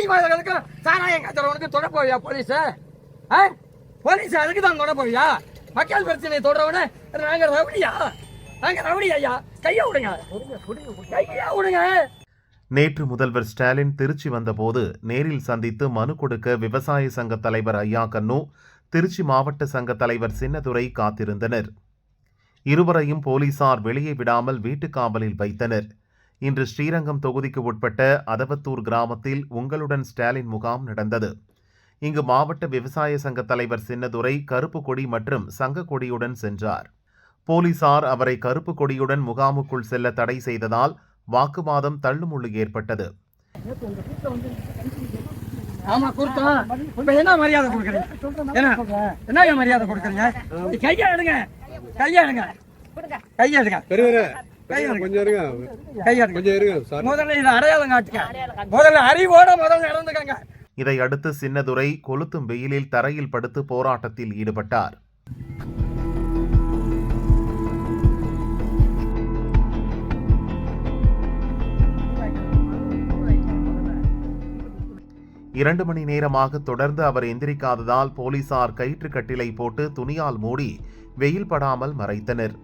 அசிங்கமாகிறதுக்கு சாராயம் கத்துறவனுக்கு தொட போவியா போலீஸ் போலீஸ் அதுக்கு தான் தொட போவியா மக்கள் பிரச்சனையை தொடரவன நாங்க ரவுடியா? நாங்க ரவுடி ஐயா? கையை விடுங்க. கையா விடுங்க. நேற்று முதல்வர் ஸ்டாலின் திருச்சி வந்தபோது நேரில் சந்தித்து மனு கொடுக்க விவசாய சங்க தலைவர் ஐயா கண்ணு திருச்சி மாவட்ட சங்க தலைவர் சின்னதுரை காத்திருந்தனர். இருவரையும் போலீசார் வெளியே விடாமல் வீட்டுக் காவலில் வைத்தனர். இன்று ஸ்ரீரங்கம் தொகுதிக்கு உட்பட்ட அதவத்தூர் கிராமத்தில் உங்களுடன் ஸ்டாலின் முகாம் நடந்தது. இங்கு மாவட்ட விவசாய சங்க தலைவர் சின்னதுரை கருப்பு கொடி மற்றும் சங்க கொடியுடன் சென்றார். போலீசார் அவரை கருப்பு கொடியுடன் முகாமுக்குள் செல்ல தடை செய்ததால் வாக்குவாதம் தள்ளுமுள்ளு ஏற்பட்டது. ஆமா கொடுத்தோம் இப்ப என்ன மரியாதை கொடுக்குறீங்க? என்ன? என்ன ஏன் மரியாதை கொடுக்குறீங்க? கையா எடுங்க கையா எடுங்க. கையா எடுங்க. பெரியவரே கையா எடுங்க. கொஞ்சம் இருங்க. கையா எடுங்க கொஞ்சம் இருங்க சார் முதல்ல இதை அடையாளம் காட்டுங்க. முதல்ல அறிவோட முதல்ல நடந்துக்கங்க இதை அடுத்து சின்னதுரை கொளுத்தும் வெயிலில் தரையில் படுத்து போராட்டத்தில் ஈடுபட்டார். இரண்டு மணி நேரமாக தொடர்ந்து அவர் எந்திரிக்காததால் போலீசார் கயிற்று கட்டிலை போட்டு துணியால் மூடி வெயில் படாமல் மறைத்தனர்.